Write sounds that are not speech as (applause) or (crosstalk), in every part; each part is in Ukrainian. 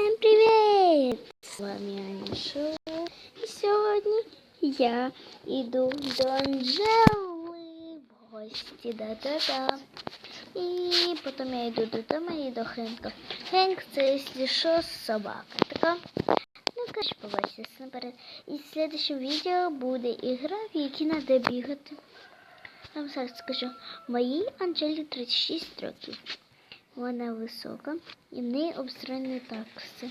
Всем привет! С вами Аня Шоу. І сьогодні я іду до Анжели в гості. Да-да-да. І потім я йду додому і до Хенка. Хенк це, якщо що, собака. Така. Ну, коротше, побачите наперед. І в следующем відео буде ігра, в якій треба бігати. Я вам зараз скажу. Моїй Анжелі 36 років. Вона висока і в неї обстроєні такси.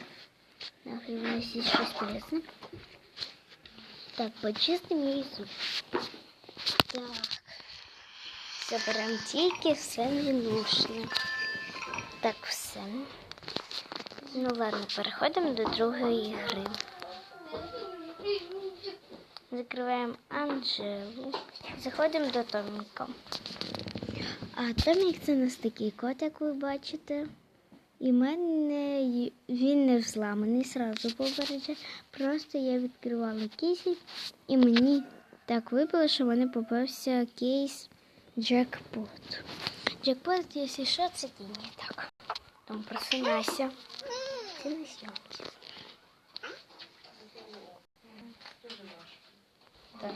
Нахай у нас є щось полезне. Так, почистимо її зуб. Так. Заберемо тільки все ненужне. Так, все. Ну ладно, переходимо до другої гри. Закриваємо Анжелу. Заходимо до Томіка. А Томік це у нас такий кот, як ви бачите. І мене він не взламаний, сразу попереджаю. Просто я відкривала кейси, і мені так випало, що в мене попався кейс джекпот. Джекпот, якщо що, це тіні. Так. Там просинайся. Ти на зйомці. Так.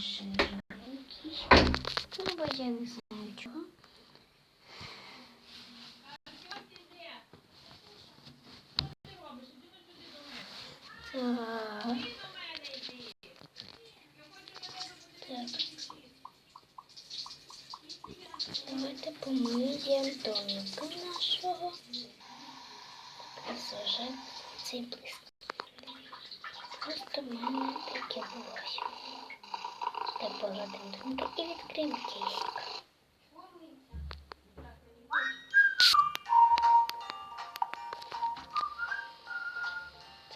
Жирненький. Ну, бо я не знаю чого. Так. Давайте помиємо домика нашого. Розважаємо цей блиск. Просто мене таке було. Так положимо домика і відкриємо кейсик.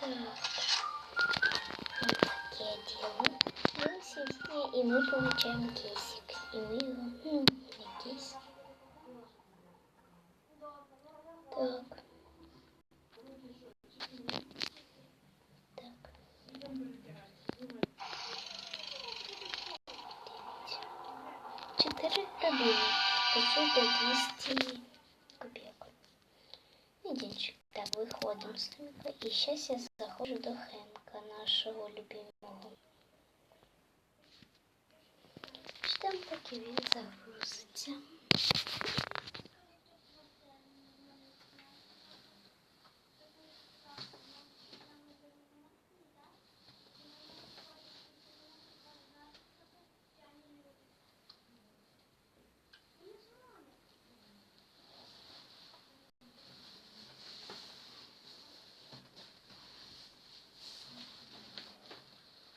Так. Вот такие делаем. Ну, сидим, и мы получаем кейсик. И мы его, ну, не кейс. Так. Так. Четыре кабины. Почти до 200 копеек. Видите? Так, виходимо з Хенка. І зараз я заходжу до Хенка, нашого любимого. Ждемо, поки він загрузиться.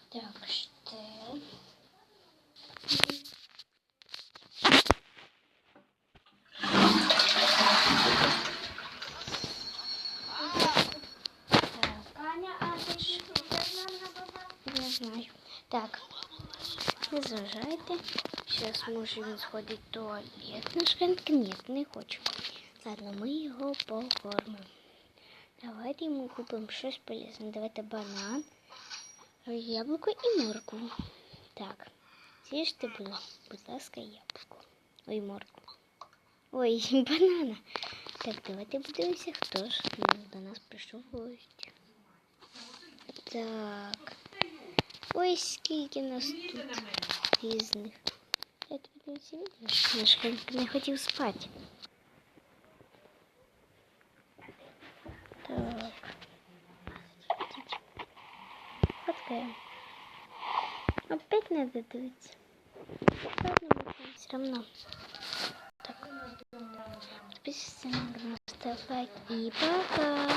Так, что? Аня, а ти ж Так, не зважайте. Зараз може він сходить в туалет. Наш Хенк ні, не хочу. Ладно, ми його покормимо. Давайте йому купимо щось полезне. Давайте банан, яблуко і моркву. Так, з'їжте, будь ласка, яблуко. Ой, моркву. Ой, (laughs) банана. Так, давайте подивимося, хто ж до нас прийшов в гості. Так. Ой, скільки нас тут різних. Я тобі дивіться відео. Наш Хенк не хотів спати. Так. Фоткаем. Опять надо дивитися. Ладно, можно все равно. Так. Подписывайся на канал, ставь лайк и пока.